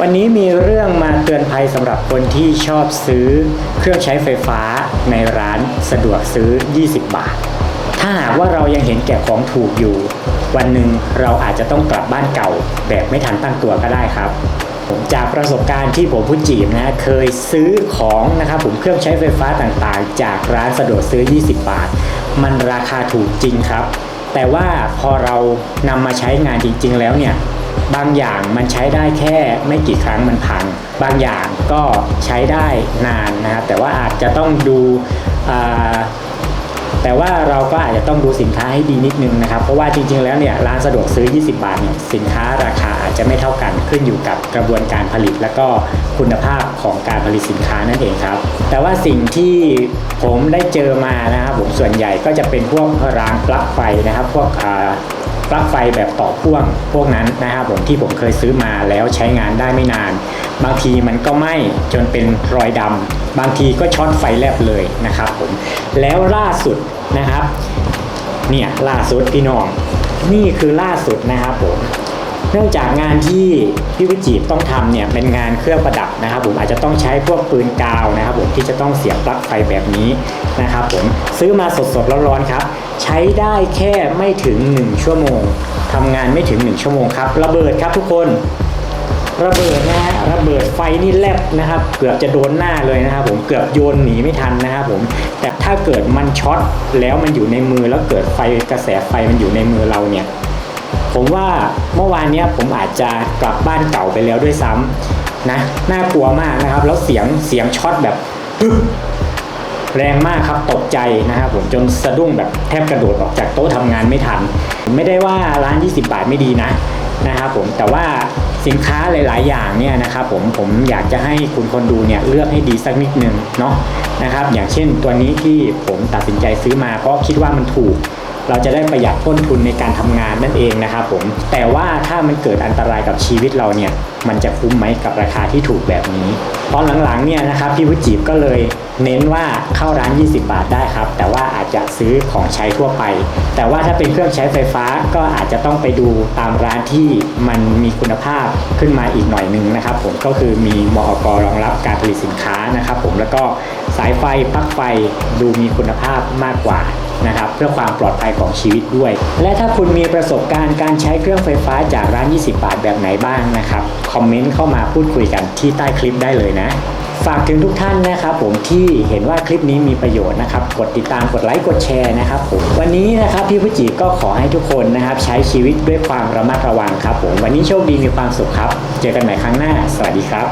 วันนี้มีเรื่องมาเตือนภัยสำหรับคนที่ชอบซื้อเครื่องใช้ไฟฟ้าในร้านสะดวกซื้อ 20 บาท ถ้าหากว่าเรายังเห็นแก่ของถูกอยู่ วันหนึ่งเราอาจจะต้องกลับบ้านเก่าแบบไม่ทันตั้งตัวก็ได้ครับ ผมจากประสบการณ์ที่ผมผู้จีบนะฮะเคยซื้อของนะครับผมเครื่องใช้ไฟฟ้าต่างๆ จากร้านสะดวกซื้อ 20 บาท มันราคาถูกจริงครับ แต่ว่าพอเรานำมาใช้งานจริง ๆ แล้วเนี่ย บางอย่างมันใช้ได้แค่ไม่กี่ครั้งมันพัง บางอย่างก็ใช้ได้นานนะครับแต่ว่าอาจจะต้องดูแต่ว่าเราก็อาจจะต้องดูสินค้าให้ดีนิดนึงนะครับ เพราะว่าจริงๆแล้วเนี่ยร้านสะดวกซื้อ 20 บาทเนี่ยสินค้าราคาอาจจะไม่เท่ากันขึ้นอยู่กับกระบวนการผลิต และก็คุณภาพของการผลิตสินค้านั่นเองครับ แต่ว่าสิ่งที่ผมได้เจอมานะครับผมส่วนใหญ่ก็จะเป็นพวกรางปลั๊กไฟนะครับ พวกอ่า ลั๊กไฟแบบต่อพ่วงพวกนั้นนะครับผมที่ผมเคยซื้อมาแล้วใช้งานได้ไม่นาน บางทีมันก็ไหม้จนเป็นรอยดำบางทีก็ช็อตไฟแลบเลยนะครับผมแล้วล่าสุดนะครับเนี่ยล่าสุดพี่น้อง นี่คือล่าสุดนะครับผม เนื่องจากงานที่พี่วิจิตต้องทำเนี่ยเป็นงานเครื่องประดับนะครับ ผมอาจจะต้องใช้พวกปืนกาวนะครับ ผมที่จะต้องเสียบปลั๊กไฟแบบนี้นะครับผมซื้อมาสดๆร้อนๆครับ ใช้ได้แค่ไม่ถึง 1 ชั่วโมงทำงานไม่ถึง 1 ชั่วโมงครับ ระเบิดครับทุกคนระเบิดนะฮะระเบิดไฟนี่แลบนะครับ เกือบจะโดนหน้าเลยนะครับ ผมเกือบโยนหนีไม่ทันนะครับผมแต่ถ้าเกิดมันช็อตแล้วมันอยู่ในมือแล้วเกิดไฟกระแสไฟมันอยู่ในมือเราเนี่ย ผมว่าเมื่อวานเนี้ยผมอาจจะกลับบ้านเก่าไปแล้วด้วยซ้ำนะน่ากลัวมากนะครับ แล้วเสียงเสียงช็อตแบบปึ๊บแรงมากครับตกใจนะครับผมจนสะดุ้งแบบแทบกระโดดออกจากโต๊ะทำงานไม่ทัน ไม่ได้ว่าร้าน 20 บาทไม่ดีนะนะครับผมแต่ว่าสินค้าหลาย ๆ อย่างเนี่ยนะครับผมผมอยากจะให้คุณคนดูเนี่ยเลือกให้ดีสักนิดนึงเนาะนะครับ อย่างเช่นตัวนี้ที่ผมตัดสินใจซื้อมาเพราะคิดว่ามันถูก เราจะได้ประหยัดต้นทุนในการทำงานนั่นเองนะครับผมแต่ว่าถ้ามันเกิดอันตรายกับชีวิตเราเนี่ยมันจะคุ้มไหมกับราคาที่ถูกแบบนี้ ตอนหลังๆเนี่ยนะครับพี่วุจีบก็เลยเน้นว่าเข้าร้าน 20 บาทได้ครับ แต่ว่าอาจจะซื้อของใช้ทั่วไป แต่ว่าถ้าเป็นเครื่องใช้ไฟฟ้าก็อาจจะต้องไปดูตามร้านที่มันมีคุณภาพขึ้นมาอีกหน่อยหนึ่งนะครับผมก็คือมีมอกรองรับการผลิตสินค้านะครับผมแล้วก็สายไฟปลั๊กไฟดูมีคุณภาพมากกว่านะครับเพื่อความปลอดภัยของชีวิตด้วย และถ้าคุณมีประสบการณ์การใช้เครื่องไฟฟ้าจากร้าน 20 บาทแบบไหนบ้างนะครับคอมเมนต์เข้ามาพูดคุยกันที่ใต้คลิปได้เลยนะฝากถึงทุกท่านนะครับผมที่เห็นว่าคลิปนี้มีประโยชน์นะครับ กดติดตามกดไลค์กดแชร์นะครับผมวันนี้นะครับพี่ผู้จีก็ขอให้ทุกคนนะครับ ใช้ชีวิตด้วยความระมัดระวังครับผมวันนี้โชคดีมีความสุขครับ เจอกันใหม่ครั้งหน้า สวัสดีครับ